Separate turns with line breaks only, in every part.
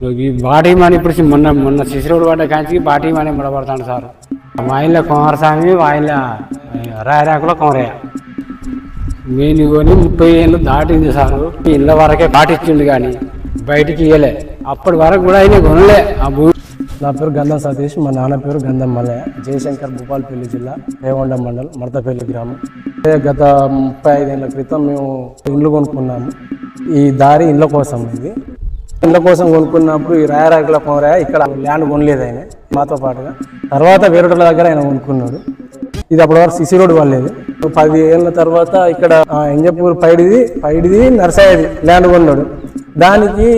ఈ బాటీ మని ఇప్పుడు మొన్న మొన్న శిశురుడు పడ్డ కాంచి బాటి మని ముడబడతాడు సార్. మా ఇంట్లో కుమారస్వామి మా ఇంట్లో రాయరాకులో కుమరయ్య. నేను కొని ముప్పై ఏళ్ళు దాటింది సారు. ఇళ్ళ వరకే పాటించిండు కానీ బయటికి ఇయ్యలే. అప్పటి వరకు కూడా ఆయన కొనలే. ఆ భూమి
నా పేరు గంధం సతీష్ మా నాన్న పేరు గంధం మల్లయ్య. జయశంకర్ భూపాలపల్లి జిల్లా రేవండ మండల్ మడతపల్లి గ్రామం. గత ముప్పై ఐదేళ్ళ క్రితం మేము ఇండ్లు కొనుక్కున్నాము. ఈ దారి ఇళ్ళ కోసం ఇది. ఇండ్ల కోసం కొనుక్కున్నప్పుడు ఈ రాయరాకుల పోరా ఇక్కడ ల్యాండ్ కొనలేదు ఆయన మాతో పాటుగా. తర్వాత వేరేటోళ్ళ దగ్గర ఆయన కొనుక్కున్నాడు. ఇది అప్పటి వరకు సిసి రోడ్ వాళ్ళేది పది ఏళ్ళ తర్వాత ఇక్కడ ఎంజపూర్ పైడిది పైడిది నర్సయ్యది ల్యాండ్ కొన్నాడు. దానికి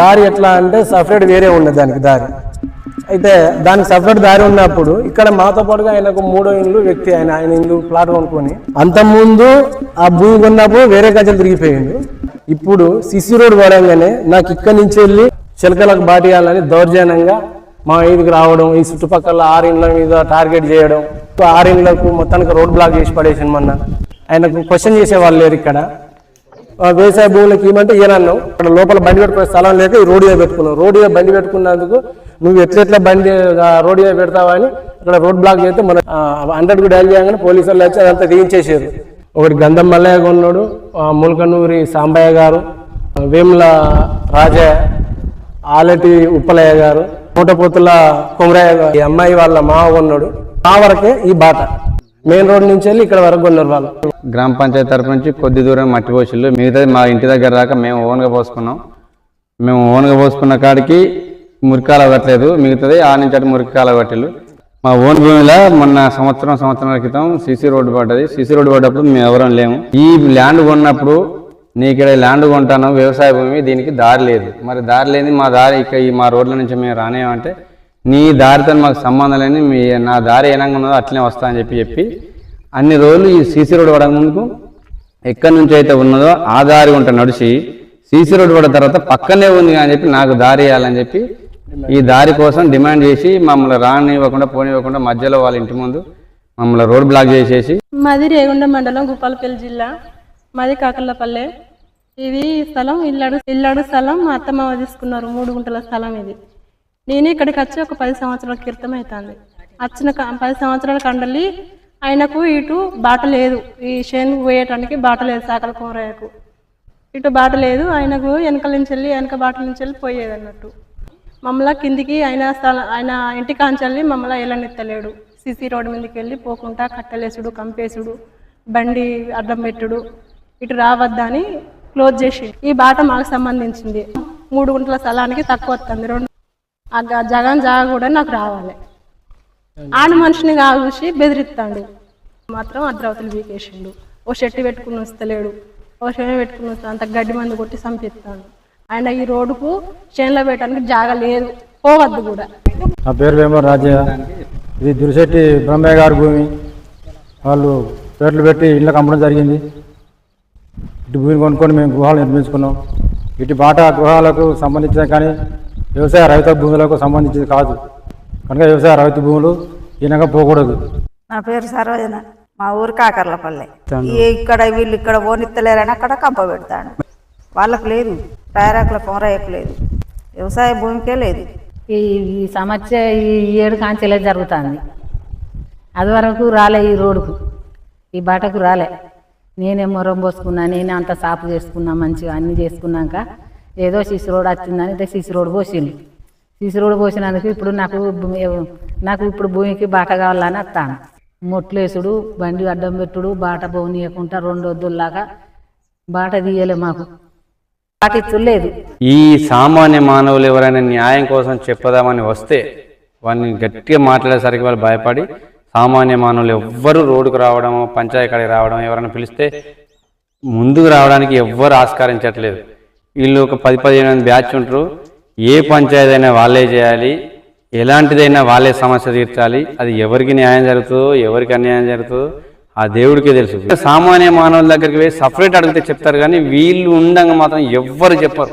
దారి ఎట్లా అంటే సపరేట్ వేరే ఉన్నది దానికి దారి. అయితే దానికి సపరేట్ దారి ఉన్నప్పుడు ఇక్కడ మాతో పాటుగా ఆయనకు మూడో ఇల్లు వ్యక్తి ఆయన ఆయన ఇల్లు ప్లాట్ కొనుక్కొని అంతకుముందు ఆ భూమి కొన్నప్పుడు వేరే గజలు తిరిగిపోయిండు. ఇప్పుడు సిసి రోడ్ పడంగానే నాకు ఇక్కడి నుంచి వెళ్ళి చిలకలకు బాటియాలని దౌర్జన్యంగా మా ఇదికి రావడం ఈ చుట్టుపక్కల ఆరిండ్ల మీద టార్గెట్ చేయడం ఆరిండ్లకు మొత్తానికి రోడ్ బ్లాక్ చేసి పడేసాను మొన్న. ఆయనకు క్వశ్చన్ చేసే వాళ్ళు లేరు ఇక్కడ. ఆ వ్యవసాయ భూములకు ఏమంటే ఈయనన్నాం ఇక్కడ లోపల బండి పెట్టుకునే స్థలం లేక ఈ రోడ్డు పెట్టుకున్నావు. రోడ్డు బండి పెట్టుకున్నందుకు నువ్వు ఎట్లెట్లా బండి రోడ్డు పెడతావని ఇక్కడ రోడ్ బ్లాక్ చేస్తే మన హండ్రెడ్కు డైల్ చేయగానే పోలీసు వాళ్ళు వచ్చి అదంతా తీయించేసారు ఒకటి గంధం మల్లయ్య కొన్నాడు ములకనూరి సాంబయ్య గారు వేముల రాజయ్య ఆలటి ఉప్పలయ్య గారు మూటపోతుల కుమరయ్య గారు ఈ అమ్మాయి వాళ్ళ మావ కొన్నాడు. మా వరకే ఈ బాట. మెయిన్ రోడ్ నుంచి వెళ్ళి ఇక్కడ వరకు కొన్నారు వాళ్ళు.
గ్రామ పంచాయతీ తరపు నుంచి కొద్ది దూరం మట్టి పోసిళ్ళు మిగతాది మా ఇంటి దగ్గర దాకా మేము ఓన్గా పోసుకున్నాం. మేము ఓన్గా పోసుకున్న కాడికి మురికాల అవ్వట్లేదు మిగతాది ఆ నుంచి అటు మురికాల కట్టిళ్ళు మా ఓన్ భూమిలో మొన్న సంవత్సరం సంవత్సరాల క్రితం సీసీ రోడ్డు పడ్డది. సీసీ రోడ్డు పడ్డప్పుడు మేము ఎవరం లేము. ఈ ల్యాండ్ కొన్నప్పుడు నీకు ఇక్కడ ల్యాండ్ కొంటాను వ్యవసాయ భూమి దీనికి దారి లేదు. మరి దారి లేని మా దారి ఇక ఈ మా రోడ్ల నుంచి మేము రానేమంటే నీ దారితో మాకు సంబంధం లేని మీ నా దారి ఏనంగా ఉన్నదో అట్లనే వస్తా అని చెప్పి చెప్పి అన్ని రోజులు ఈ సీసీ రోడ్డు పడక ముందుకు ఎక్కడి నుంచి అయితే ఉన్నదో ఆ దారి ఉంట నడిచి సీసీ రోడ్డు పడిన తర్వాత పక్కనే ఉంది అని చెప్పి నాకు దారి వేయాలని చెప్పి ఈ దారి కోసం డిమాండ్ చేసి మమ్మల్ని రానివ్వకుండా పోనివ్వకుండా మధ్యలో వాళ్ళ ఇంటి ముందు మమ్మల్ని రోడ్ బ్లాక్ చేసేసి.
మాది రేగుండ మండలం భూపాలపల్లి జిల్లా. మాది కాకర్లపల్లె. ఇది స్థలం ఇల్లాడు ఇల్లాడు స్థలం మా అత్తమ్మ తీసుకున్నారు. మూడు గుంటల స్థలం ఇది. నేను ఇక్కడికి వచ్చి ఒక పది సంవత్సరాల క్రితం అవుతుంది వచ్చిన పది సంవత్సరాల కండలి ఆయనకు ఇటు బాట లేదు. ఈ చేను పోయేటానికి బాట లేదు సాకల కూరయ్యకు. ఇటు బాట లేదు. ఆయనకు వెనకల నుంచి వెళ్ళి వెనక బాట నుంచి వెళ్ళి పోయేది అన్నట్టు మమ్మల్ని కిందికి ఆయన స్థలం ఆయన ఇంటి కాంచెల్ని మమ్మల్ని ఎల్లనెత్తలేడు సిసి రోడ్డు మీదకి వెళ్ళి పోకుండా కట్టలేసుడు కంపేసుడు బండి అడ్డం పెట్టుడు ఇటు రావద్దని క్లోజ్ చేసి ఈ బాట మాకు సంబంధించింది. మూడు గుంటల స్థలానికి తక్కువ వస్తుంది. రెండు ఆ జగన్ జాగా కూడా నాకు రావాలి. ఆడ మనిషిని కాసి బెదిరిస్తాడు. మాత్రం అర్ధరావతులు వీకేసిండు ఓ షెట్టి పెట్టుకుని వస్తలేడు. ఓ షేన పెట్టుకుని వస్తా అంత గడ్డి మందు కొట్టి చంపిస్తాడు ఆయన ఈ రోడ్డుకు చేనులో పెట్టడానికి జాగా లేదు. పోవద్దు కూడా.
నా పేరు వేమూరు రాజయ్య. ఇది దురిశెట్టి బ్రహ్మయ్య గారి భూమి. వాళ్ళు పేర్లు పెట్టి ఇళ్ళకి అమ్మడం జరిగింది. ఇటు భూమిని కొనుక్కొని మేము గృహాలు నిర్మించుకున్నాం. ఇటు బాట గృహాలకు సంబంధించిన కానీ వ్యవసాయ రైతు భూములకు సంబంధించింది కాదు. కనుక వ్యవసాయ రైతు భూములు ఈయనగా పోకూడదు.
నా పేరు సరోజన. మా ఊరు కాకర్లపల్లె. ఇక్కడ వీళ్ళు ఇక్కడ ఓనిత్తలేరని అక్కడ కంప పెడతాడు. వాళ్ళకు లేదు. టైరాకుల కొమరయ్యకు లేదు వ్యవసాయ భూమికే లేదు.
ఈ ఈ సమస్య ఈ ఏడు కాంచెలే జరుగుతుంది. అది వరకు రాలే ఈ రోడ్డుకు. ఈ బాటకు రాలే. నేనే మొరం పోసుకున్నా నేనే అంత సాపు చేసుకున్నా మంచిగా అన్ని చేసుకున్నాక ఏదో సిసి రోడ్ వచ్చిందని ఇదే సిసి రోడ్ పోసిండు. సిసి రోడ్ పోసినందుకు ఇప్పుడు నాకు నాకు ఇప్పుడు భూమికి బాట కావాలని వస్తాను మొట్లేసుడు బండి అడ్డం పెట్టుడు బాట పోనీయకుండా రెండు వద్దుల్లాగా బాట తీయలే మాకు. పాటించలేదు.
ఈ సామాన్య మానవులు ఎవరైనా న్యాయం కోసం చెప్పదామని వస్తే వాడిని గట్టిగా మాట్లాడేసరికి వాళ్ళు భయపడి సామాన్య మానవులు ఎవ్వరు రోడ్డుకు రావడం పంచాయతీ కాడికి రావడం ఎవరైనా పిలిస్తే ముందుకు రావడానికి ఎవ్వరు ఆస్కారించట్లేదు. వీళ్ళు ఒక పది పదిహేను మంది బ్యాచ్ ఉంటారు. ఏ పంచాయతీ అయినా వాళ్ళే చేయాలి. ఎలాంటిదైనా వాళ్ళే సమస్య తీర్చాలి. అది ఎవరికి న్యాయం జరుగుతుందో ఎవరికి అన్యాయం జరుగుతుందో ఆ దేవుడికే తెలుసు. సామాన్య మానవుల దగ్గరికి పోయి సపరేట్ అడిగితే చెప్తారు కానీ వీళ్ళు ఉండగా మాత్రం ఎవ్వరు చెప్పరు.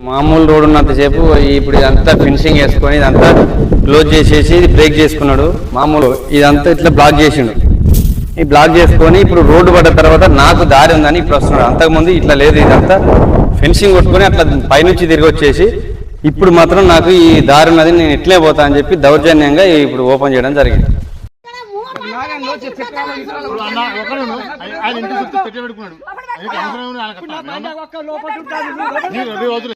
మామూలు రోడ్ ఉన్నంతసేపు ఇప్పుడు ఇదంతా ఫినిషింగ్ వేసుకొని ఇదంతా క్లోజ్ చేసేసి ఇది బ్రేక్ చేసుకున్నాడు. మామూలు ఇదంతా ఇట్లా బ్లాక్ చేసిండు. ఈ బ్లాక్ చేసుకొని ఇప్పుడు రోడ్డు పడ్డ తర్వాత నాకు దారి ఉందని ఇప్పుడు వస్తున్నాడు అంతకుముందు ఇట్లా లేదు ఇదంతా. ఫెన్సింగ్ కొట్టుకొని అట్లా పైనుంచి తిరిగి వచ్చేసి ఇప్పుడు మాత్రం నాకు ఈ దారి ఉన్నది నేను ఇట్లే పోతా అని చెప్పి దౌర్జన్యంగా ఇప్పుడు ఓపెన్ చేయడం జరిగింది.
ఆయన ఇంటి చుట్టూ పెట్టి పెట్టుకున్నాడు అవసరం.